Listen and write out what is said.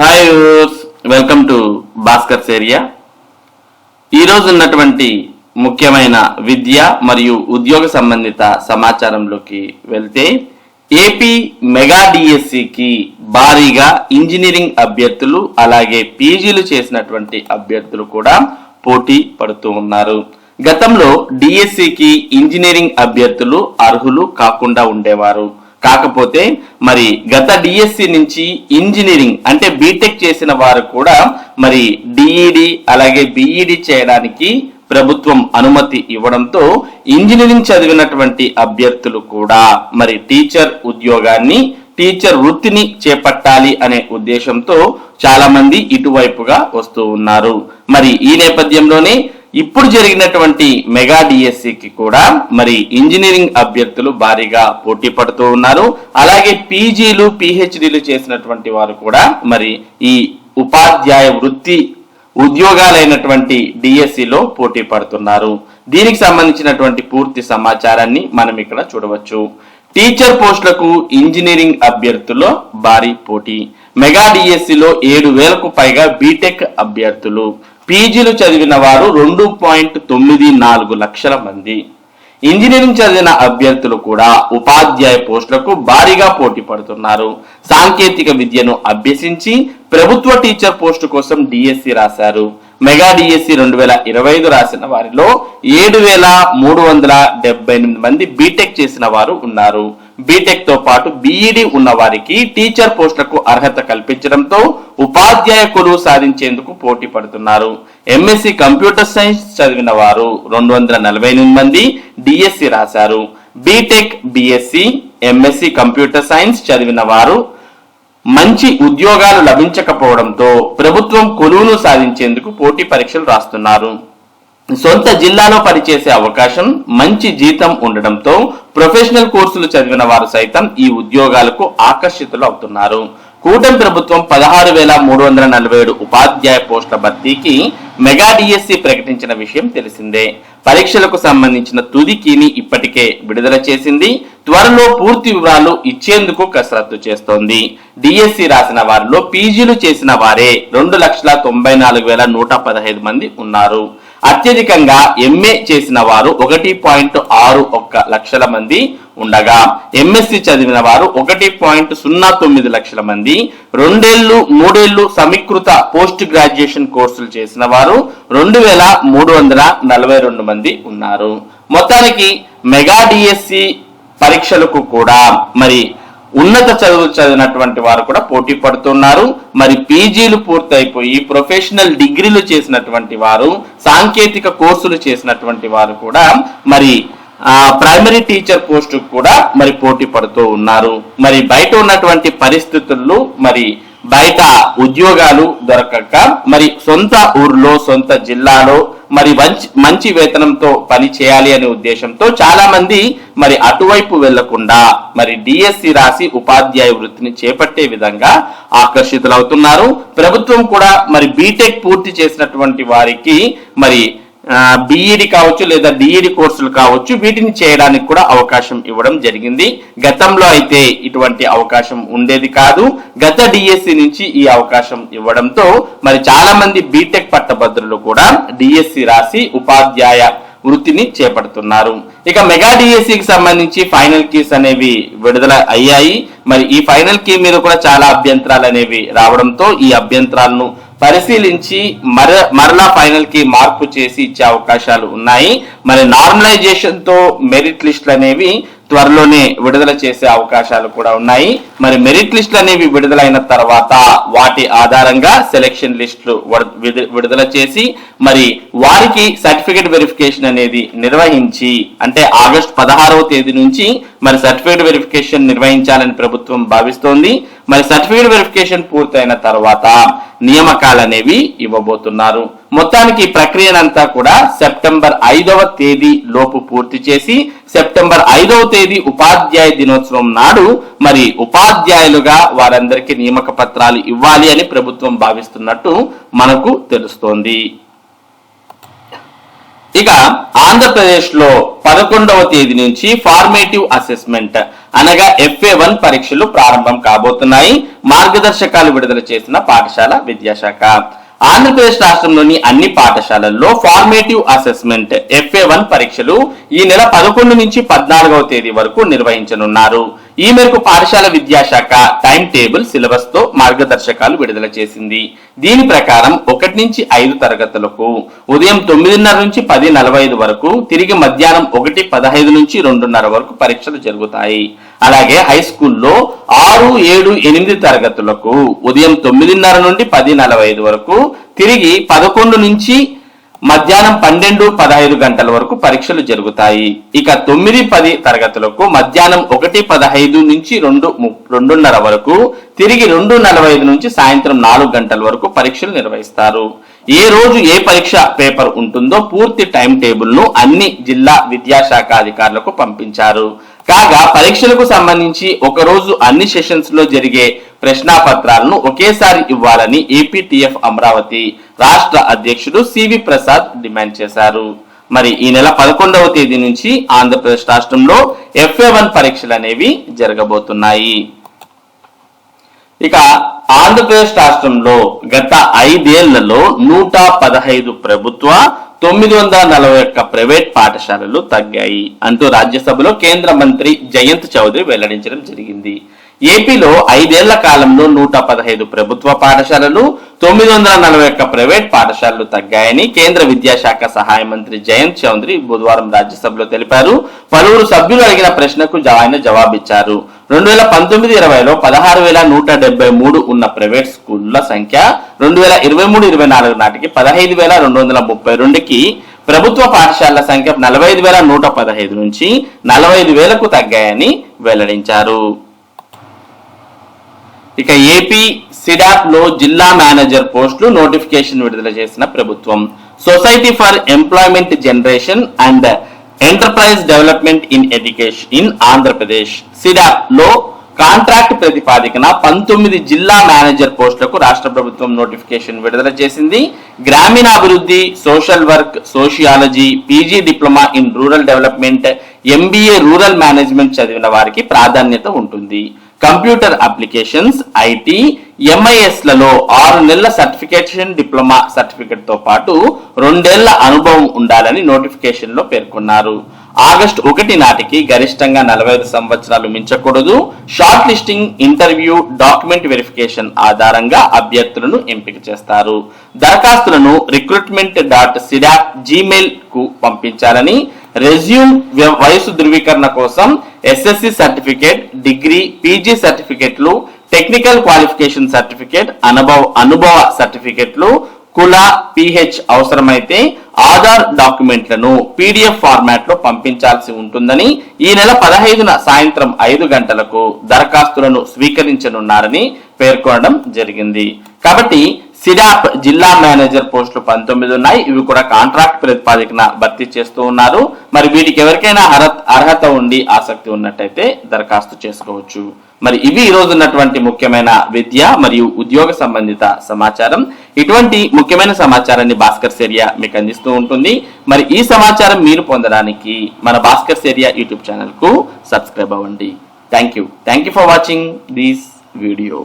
Hi welcome to Bhaskar Seriya ఈరోజు ఉన్నటువంటి ముఖ్యమైన విద్య మరియు ఉద్యోగ సంబంధిత సమాచారంలోకి వెళ్తే ఏపీ మెగా డిఎస్సికి భారీగా ఇంజనీరింగ్ అభ్యర్థులు అలాగే పీజీలు చేసినటువంటి అభ్యర్థులు కూడా పోటీ పడుతూ ఉన్నారు. గతంలో డిఎస్సికి ఇంజనీరింగ్ అభ్యర్థులు అర్హులు కాకుండా ఉండేవారు. కాకపోతే మరి గత డిఎస్సి నుంచి ఇంజనీరింగ్ అంటే బీటెక్ చేసిన వారు కూడా మరి డిఈడి అలాగే బిఈడి చేయడానికి ప్రభుత్వం అనుమతి ఇవ్వడంతో ఇంజనీరింగ్ చదివినటువంటి అభ్యర్థులు కూడా మరి టీచర్ ఉద్యోగాన్ని టీచర్ వృత్తిని చేపట్టాలి అనే ఉద్దేశంతో చాలా మంది ఇటువైపుగా వస్తూ ఉన్నారు. మరి ఈ నేపథ్యంలోనే ఇప్పుడు జరిగినటువంటి మెగా డిఎస్సికి కూడా మరి ఇంజనీరింగ్ అభ్యర్థులు భారీగా పోటీ పడుతూ ఉన్నారు. అలాగే పీజీలు పిహెచ్డీలు చేసినటువంటి వారు కూడా మరి ఈ ఉపాధ్యాయ వృత్తి ఉద్యోగాలైనటువంటి డిఎస్సిలో పోటీ పడుతున్నారు. దీనికి సంబంధించినటువంటి పూర్తి సమాచారాన్ని మనం ఇక్కడ చూడవచ్చు. టీచర్ పోస్టులకు ఇంజనీరింగ్ అభ్యర్థుల్లో భారీ పోటీ. మెగా డిఎస్సిలో ఏడు వేలకు పైగా బీటెక్ అభ్యర్థులు. పీజీలు చదివిన వారు రెండు పాయింట్ తొమ్మిది నాలుగు లక్షల మంది. ఇంజనీరింగ్ చదివిన అభ్యర్థులు కూడా ఉపాధ్యాయ పోస్టులకు భారీగా పోటీ పడుతున్నారు. సాంకేతిక విద్యను అభ్యసించి ప్రభుత్వ టీచర్ పోస్టు కోసం డిఎస్సి రాశారు. మెగా డిఎస్సి రెండు వేల ఇరవై ఐదు రాసిన వారిలో ఏడు వేల మూడు వందల డెబ్బై ఎనిమిది మంది బీటెక్ చేసిన వారు ఉన్నారు. బీటెక్తో పాటు బీఈడి ఉన్న వారికి టీచర్ పోస్టులకు అర్హత కల్పించడంతో ఉపాధ్యాయ కొలువు సాధించేందుకు పోటీ పడుతున్నారు. ఎంఎస్సి కంప్యూటర్ సైన్స్ చదివిన వారు రెండు వందల నలభై ఎనిమిది మంది డిఎస్సి రాశారు. BTech BSc MSc computer science చదివిన వారు మంచి ఉద్యోగాలు లభించకపోవడంతో ప్రభుత్వం కొలువును సాధించేందుకు పోటీ పరీక్షలు రాస్తున్నారు. సొంత జిల్లాలో పనిచేసే అవకాశం మంచి జీతం ఉండడంతో ప్రొఫెషనల్ కోర్సులు చదివిన వారు సైతం ఈ ఉద్యోగాలకు ఆకర్షితులు అవుతున్నారు. కూటమి ప్రభుత్వం పదహారు వేల మూడు వందల నలభై ఏడు ఉపాధ్యాయ పోస్టుల భర్తీకి మెగా డిఎస్సి ప్రకటించిన విషయం తెలిసిందే. పరీక్షలకు సంబంధించిన తుదికీని ఇప్పటికే విడుదల చేసింది. త్వరలో పూర్తి వివరాలు ఇచ్చేందుకు కసరత్తు చేస్తోంది. డిఎస్సి రాసిన వారిలో పీజీలు చేసిన వారే రెండు లక్షల తొంభై నాలుగు వేల నూట పదహైదు మంది ఉన్నారు. అత్యధికంగా ఎంఏ చేసిన వారు ఒకటి పాయింట్ ఆరు ఒక్క లక్షల మంది ఉండగా ఎంఎస్సి చదివిన వారు ఒకటి పాయింట్ సున్నా తొమ్మిది లక్షల మంది రెండేళ్ళు మూడేళ్ళు సమీకృత పోస్ట్ గ్రాడ్యుయేషన్ కోర్సులు చేసిన వారు రెండు వేల మూడు వందల నలభై రెండు మంది ఉన్నారు. మొత్తానికి మెగా డిఎస్సి పరీక్షలకు కూడా మరి ఉన్నత చదువులు చదివినటువంటి వారు కూడా పోటీ పడుతున్నారు. మరి పీజీలు పూర్తయిపోయి ప్రొఫెషనల్ డిగ్రీలు చేసినటువంటి వారు సాంకేతిక కోర్సులు చేసినటువంటి వారు కూడా మరి ఆ ప్రైమరీ టీచర్ పోస్ట్ కూడా మరి పోటీ పడుతూ ఉన్నారు. మరి బయట ఉన్నటువంటి పరిస్థితుల్లో మరి బయట ఉద్యోగాలు దొరకక మరి సొంత ఊర్లో సొంత జిల్లాలో మరి మంచి మంచి వేతనంతో పని చేయాలి అనే ఉద్దేశంతో చాలా మంది మరి అటువైపు వెళ్ళకుండా మరి డిఎస్సి రాసి ఉపాధ్యాయ వృత్తిని చేపట్టే విధంగా ఆకర్షితులవుతున్నారు. ప్రభుత్వం కూడా మరి బీటెక్ పూర్తి చేసినటువంటి వారికి మరి బిఈడి కావచ్చు లేదా డిఈడి కోర్సులు కావచ్చు వీటిని చేయడానికి కూడా అవకాశం ఇవ్వడం జరిగింది. గతంలో అయితే ఇటువంటి అవకాశం ఉండేది కాదు. గత డిఎస్సి నుంచి ఈ అవకాశం ఇవ్వడంతో మరి చాలా మంది బీటెక్ పట్టభద్రులు కూడా డిఎస్సి రాసి ఉపాధ్యాయ వృత్తిని చేపడుతున్నారు. ఇక మెగా డిఎస్సికి సంబంధించి ఫైనల్ కీస్ అనేవి విడుదల అయ్యాయి. మరి ఈ ఫైనల్ కీ మీద కూడా చాలా అభ్యంతరాలు అనేవి రావడంతో ఈ అభ్యంతరాలను పరిశీలించి మర మరలా ఫైనల్కి మార్పు చేసి ఇచ్చే అవకాశాలు ఉన్నాయి. మరి నార్మలైజేషన్తో మెరిట్ లిస్టులు అనేవి త్వరలోనే విడుదల చేసే అవకాశాలు కూడా ఉన్నాయి. మరి మెరిట్ లిస్టులు అనేవి విడుదలైన తర్వాత వాటి ఆధారంగా సెలెక్షన్ లిస్టులు విడు- విడుదల చేసి మరి వారికి సర్టిఫికేట్ వెరిఫికేషన్ అనేది నిర్వహించి అంటే ఆగస్టు పదహారవ తేదీ నుంచి మరి సర్టిఫికేట్ వెరిఫికేషన్ నిర్వహించాలని ప్రభుత్వం భావిస్తోంది. మరి సర్టిఫికేట్ వెరిఫికేషన్ పూర్తయిన తర్వాత నియామకాలు అనేవి ఇవ్వబోతున్నారు. మొత్తానికి ఈ ప్రక్రియనంతా కూడా సెప్టెంబర్ ఐదవ తేదీ లోపు పూర్తి చేసి సెప్టెంబర్ ఐదవ తేదీ ఉపాధ్యాయ దినోత్సవం నాడు మరి ఉపాధ్యాయులుగా వారందరికీ నియామక పత్రాలు ఇవ్వాలి అని ప్రభుత్వం భావిస్తున్నట్టు మనకు తెలుస్తోంది. ఇక ఆంధ్రప్రదేశ్లో పదకొండవ తేదీ నుంచి ఫార్మేటివ్ అసెస్మెంట్ అనగా ఎఫ్ఏ వన్ పరీక్షలు ప్రారంభం కాబోతున్నాయి. మార్గదర్శకాలు విడుదల చేసిన పాఠశాల విద్యాశాఖ. ఆంధ్రప్రదేశ్ రాష్ట్రంలోని అన్ని పాఠశాలల్లో ఫార్మేటివ్ అసెస్మెంట్ ఎఫ్ఏ వన్ పరీక్షలు ఈ నెల పదకొండు నుంచి పద్నాలుగవ తేదీ వరకు నిర్వహించనున్నారు. ఈ మేరకు పాఠశాల విద్యాశాఖ టైం టేబుల్ సిలబస్తో మార్గదర్శకాలు విడుదల చేసింది. దీని ప్రకారం ఒకటి నుంచి ఐదు తరగతులకు ఉదయం తొమ్మిదిన్నర నుంచి పది నలభై ఐదు వరకు తిరిగి మధ్యాహ్నం ఒకటి పదహైదు నుంచి రెండున్నర వరకు పరీక్షలు జరుగుతాయి. అలాగే హై స్కూల్లో ఆరు ఏడు ఎనిమిది తరగతులకు ఉదయం తొమ్మిదిన్నర నుండి పది నలభై ఐదు వరకు తిరిగి పదకొండు నుంచి మధ్యాహ్నం పన్నెండు పదహైదు గంటల వరకు పరీక్షలు జరుగుతాయి. ఇక తొమ్మిది పది తరగతులకు మధ్యాహ్నం ఒకటి పదహైదు నుంచి రెండు ము- రెండున్నర వరకు తిరిగి రెండు నలభై ఐదు నుంచి సాయంత్రం నాలుగు గంటల వరకు పరీక్షలు నిర్వహిస్తారు. ఏ రోజు ఏ పరీక్ష పేపర్ ఉంటుందో పూర్తి టైం టేబుల్ను అన్ని జిల్లా విద్యాశాఖ అధికారులకు పంపించారు. కాగా పరీక్షలకు సంబంధించి ఒకరోజు అన్ని సెషన్స్లో జరిగే ప్రశ్నాపత్రాలను ఒకేసారి ఇవ్వాలని ఏపీటీఎఫ్ అమరావతి రాష్ట్ర అధ్యక్షుడు సివి ప్రసాద్ డిమాండ్ చేశారు. మరి ఈ నెల పదకొండవ తేదీ నుంచి ఆంధ్రప్రదేశ్ రాష్ట్రంలో ఎఫ్ఏ వన్ పరీక్షలు అనేవి జరగబోతున్నాయి. ఇక ఆంధ్రప్రదేశ్ రాష్ట్రంలో గత ఐదేళ్ళలో నూట పదహైదు ప్రభుత్వ తొమ్మిది వందల నలభై ఒక్క ప్రైవేట్ పాఠశాలలు తగ్గాయి అంటూ రాజ్యసభలో కేంద్ర మంత్రి జయంత్ చౌదరి వెల్లడించడం జరిగింది. ఏపీలో ఐదేళ్ళ కాలంలో నూట పదహైదు ప్రభుత్వ పాఠశాలలు తొమ్మిది వందల నలభై ఒక్క ప్రైవేట్ పాఠశాలలు తగ్గాయని కేంద్ర విద్యాశాఖ సహాయ మంత్రి జయంత్ చౌదరి బుధవారం రాజ్యసభలో తెలిపారు. పలువురు సభ్యులు అడిగిన ప్రశ్నకు ఆయన జవాబిచ్చారు. రెండు వేల పంతొమ్మిది ఇరవైలో పదహారు వేల నూట డెబ్బై మూడు ఉన్న ప్రైవేట్ స్కూళ్ళ సంఖ్య రెండు వేల ఇరవై మూడు ఇరవై నాలుగు నాటికి పదహైదు వేల రెండు వందల ముప్పై రెండుకి ప్రభుత్వ పాఠశాలల సంఖ్య నలభై ఐదు వేల నూట పదహైదు నుంచి నలభై ఐదు వేలకు తగ్గాయని వెల్లడించారు. ఇక ఏపీ సిడాప్లో జిల్లా మేనేజర్ పోస్టులు నోటిఫికేషన్ విడుదల చేసిన ప్రభుత్వం. Society for employment generation and enterprise development in education in Andhra Pradesh. సిడాప్లో contract ప్రతిపాదికన పంతొమ్మిది జిల్లా మేనేజర్ పోస్టులకు రాష్ట్ర ప్రభుత్వం నోటిఫికేషన్ విడుదల చేసింది. గ్రామీణాభివృద్ధి social work sociology PG diploma in rural development MBA rural management చదివిన వారికి ప్రాధాన్యత ఉంటుంది. కంప్యూటర్ అప్లికేషన్స్ ఐటీ ఎంఐఎస్లలో ఆరు నెలల సర్టిఫికేషన్ డిప్లొమా సర్టిఫికెట్తో పాటు రెండేళ్ళ అనుభవం ఉండాలని నోటిఫికేషన్లో పేర్కొన్నారు. ఆగస్టు ఒకటి నాటికి గరిష్టంగా నలభై ఐదు సంవత్సరాలు మించకూడదు. Short listing interview document verification ఆధారంగా అభ్యర్థులను ఎంపిక చేస్తారు. దరఖాస్తులను రిక్రూట్మెంట్ డాట్ సిడాక్ జీమెయిల్కు పంపించాలని రెజ్యూమ్ వయసు ధృవీకరణ కోసం ఎస్ఎస్సి సర్టిఫికేట్ డిగ్రీ పీజీ సర్టిఫికేట్లు టెక్నికల్ క్వాలిఫికేషన్ సర్టిఫికేట్ అనుభవ అనుభవ సర్టిఫికేట్లు కుల పిహెచ్ అవసరమైతే ఆధార్ డాక్యుమెంట్లను పీడిఎఫ్ ఫార్మాట్లో పంపించాల్సి ఉంటుందని ఈ నెల పదహైదున సాయంత్రం ఐదు గంటలకు దరఖాస్తులను స్వీకరించనున్నారని పేర్కొనడం జరిగింది. కాబట్టి సిడాప్ జిల్లా మేనేజర్ పోస్టులు పంతొమ్మిది ఉన్నాయి. ఇవి కూడా కాంట్రాక్ట్ ప్రతిపాదికన భర్తీ చేస్తూ ఉన్నారు. మరి వీటికి ఎవరికైనా అర్హత అర్హత ఉండి ఆసక్తి ఉన్నట్టయితే దరఖాస్తు చేసుకోవచ్చు. మరి ఇవి ఈ రోజు ఉన్నటువంటి ముఖ్యమైన విద్య మరియు ఉద్యోగ సంబంధిత సమాచారం. ఇటువంటి ముఖ్యమైన సమాచారాన్ని భాస్కర్ సేరియా మీకు అందిస్తూ ఉంటుంది. మరి ఈ సమాచారం మీరు పొందడానికి మన భాస్కర్ సేరియా యూట్యూబ్ ఛానల్కు సబ్స్క్రైబ్ అవ్వండి. Thank you. Thank you for watching this video.